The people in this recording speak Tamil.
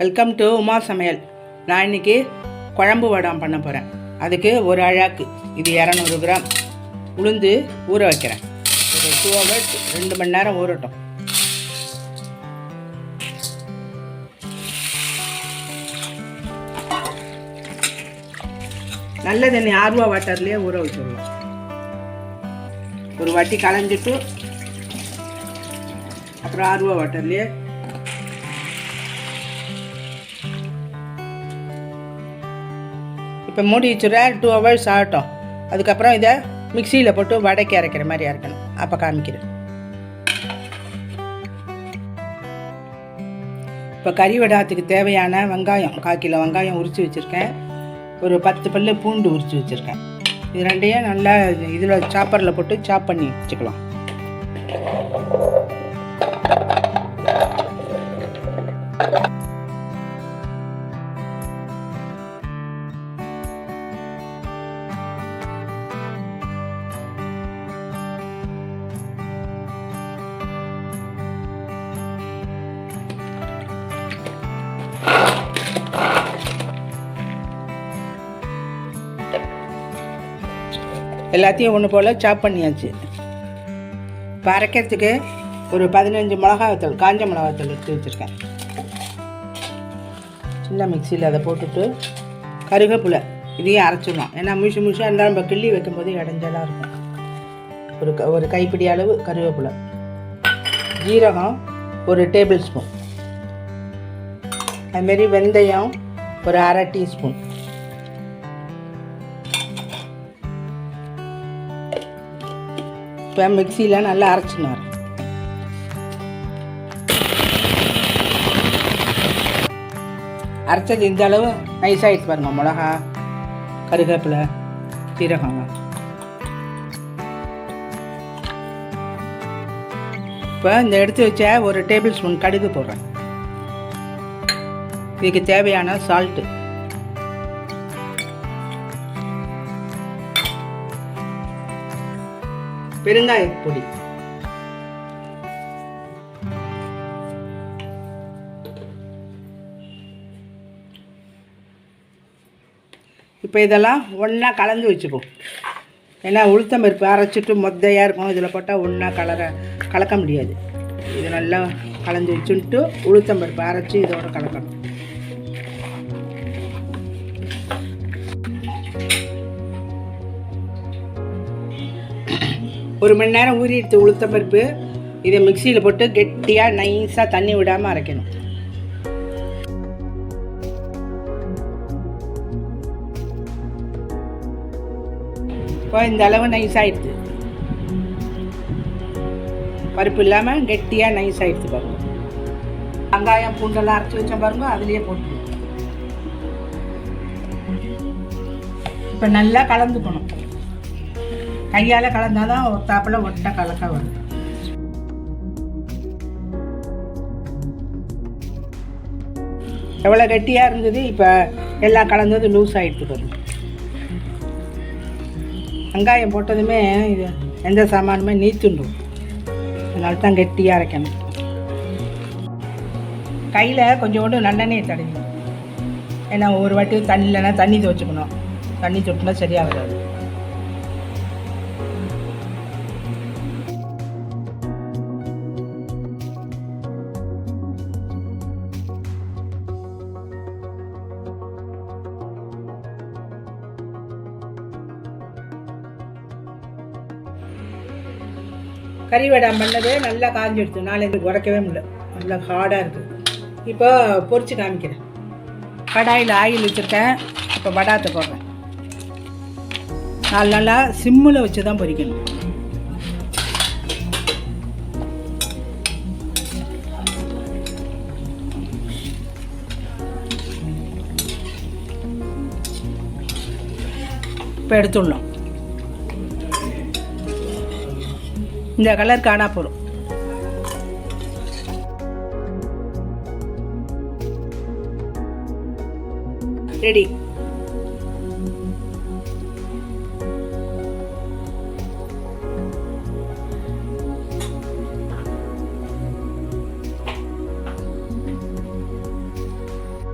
வெல்கம் டு உமா சமையல். நான் இன்னைக்கு குழம்பு வடம் பண்ண போகிறேன் அதுக்கு ஒரு அழாக்கு. இது இரநூறு கிராம். உளுந்து ஊற வைக்கிறேன். ஒரு டூ ஹவர்ஸ் ரெண்டு மணி நேரம் ஊறட்டும். நல்ல தண்ணி ஆர்வா வாட்டர்லேயே ஊற வச்சிருவோம் ஒரு வாட்டி களைஞ்சிட்டு அப்புறம் ஆர்வா வாட்டர்லேயே இப்போ மூடி வச்சுருவா டூ ஹவர்ஸ் ஆகட்டும். அதுக்கப்புறம் இதை மிக்சியில் போட்டு வடைக்கு அரைக்கிற மாதிரி அரைக்கணும். அப்போ காமிக்கிறேன் இப்போ கறி வடாத்துக்கு தேவையான வெங்காயம் கால் கிலோ வெங்காயம் உரித்து வச்சுருக்கேன். ஒரு பத்து பல்லு பூண்டு உரித்து வச்சுருக்கேன். இது ரெண்டையும் நல்லா இதில் சாப்பரில் போட்டு சாப் பண்ணி வச்சுக்கலாம். எல்லாத்தையும் ஒன்று போல் சாப் பண்ணியாச்சு. இப்போ அரைக்கிறதுக்கு ஒரு பதினஞ்சு மிளகாத்தூள் காஞ்ச மிளகாத்தூள் எடுத்து வச்சுருக்கேன். சின்ன மிக்சியில் அதை போட்டுட்டு கருவேப்பிலை இதையும் அரைச்சிடணும். ஏன்னா முழுசு முழுசாக இருந்தாலும் நம்ம கிள்ளி வைக்கும்போது இடைஞ்சலாக இருக்கும். ஒரு க ஒரு கைப்பிடி அளவு கருவேப்பிலை. ஜீரகம் ஒரு டேபிள் ஸ்பூன் அதுமாரி வெந்தயம் ஒரு அரை டீஸ்பூன் இப்போ மிக்சியில் நல்லா அரைச்சின்னு வரேன். அரைச்சது இந்த அளவு நைஸ் ஆகிடுச்சு பாருங்க மிளகா கருவேப்பிலை சீரகம். இப்போ இந்த எடுத்து வச்ச ஒரு டேபிள் ஸ்பூன் கடுகு போடுறேன். இதுக்கு தேவையான சால்ட்டு பெருங்காய பொடி. இப்போ இதெல்லாம் ஒன்றா கலந்து வச்சுப்போம் ஏன்னா உளுத்தம் பருப்பு அரைச்சிட்டு மொத்தையாக இருக்கும். இதில் போட்டால் ஒன்றா கலர கலக்க முடியாது. இது நல்லா கலந்து வச்சுட்டு உளுத்தம் பருப்பு அரைச்சி இதோட கலக்கணும். ஒரு மணி நேரம் ஊறி எடுத்து உளுத்த பருப்பு இதை மிக்சியில் போட்டு கெட்டியாக நைஸாக தண்ணி விடாமல் அரைக்கணும். இப்போ இந்த அளவு நைஸ் ஆயிடுது. பருப்பு இல்லாமல் கெட்டியாக நைஸ் ஆயிடுது பாருங்க. வெங்காயம் பூண்டெல்லாம் அரைச்சி வச்சோம் பாருங்க அதுலேயே போட்டு இப்போ நல்லா கலந்துக்கணும். கையால் கலந்தால் தான் ஒத்தாப்பில் ஒட்டை கலக்க வரும். எவ்வளோ கெட்டியாக இருந்தது இப்போ எல்லாம் கலந்தது லூஸ் ஆகிடுது வரும் வெங்காயம் போட்டதுமே இது எந்த சாமானுமே நீத்துண்டும் அதனால தான் கெட்டியாக அரைக்கணும். கையில் கொஞ்சோண்டு நல்லெண்ணெயை தடவி. ஏன்னா ஒரு வாட்டி தண்ணி இல்லைன்னா தண்ணி துவச்சிக்கணும். தண்ணி தொட்டுனா சரியாக வராது. கறி வடம் நல்லா காஞ்சிடுச்சு நாளைக்கு உடைக்கவே முடியல. நல்லா ஹார்டாக இருக்குது இப்போ பொரிச்சு காமிக்கிறேன். கடாயில் ஆயில் வச்சுருக்கேன். இப்போ வடாத்தை போடுறேன். நாலு நல்லா சிம்மில் வச்சு தான் பொரிக்கணும். இப்போ எடுத்துடணும் இந்த கலர் காணா போதும் ரெடி